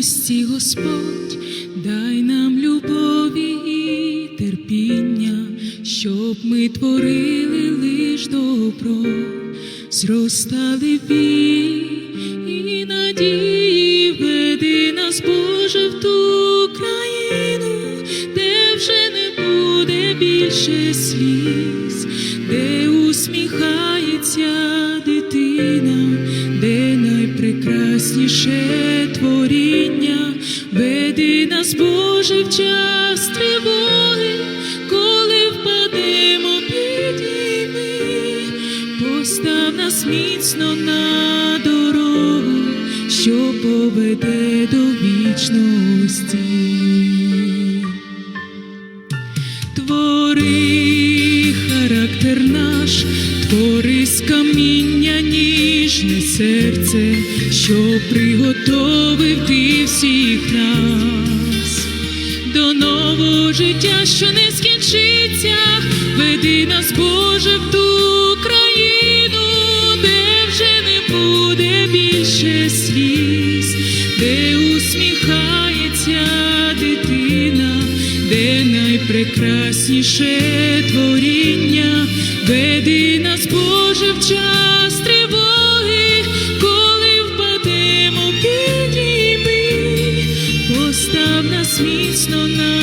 мудрості, Господь, дай нам любові і терпіння, щоб ми творили лиш добро, зростали в і надії, веди нас, Боже, в ту країну, де вже не буде більше сліз, де усміхається найпрекрасніше творіння, веди нас, Боже, в час тривоги, коли впадемо, підійми, постав нас міцно на дорогу, що поведе до вічності. Твори характер наш, твори з каміння ніжне серце, що приготовив ти всіх нас. До нового життя, що не скінчиться, веди нас, Боже, в ту країну, де вже не буде більше сліз, де усміхається дитина, де найпрекрасніше творіння, веди нас, Боже, в час нас міцно на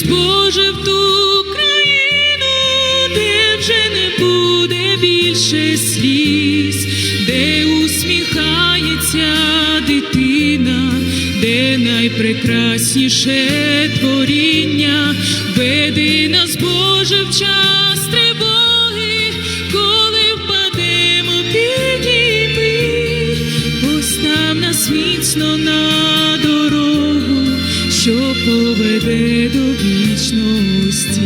Боже, в ту країну, де вже не буде більше сліз, де усміхається дитина, де найпрекрасніше творіння, веди нас, Боже, в час тривоги, коли впадемо, підійми, постав нас міцно на що поведе до вічності.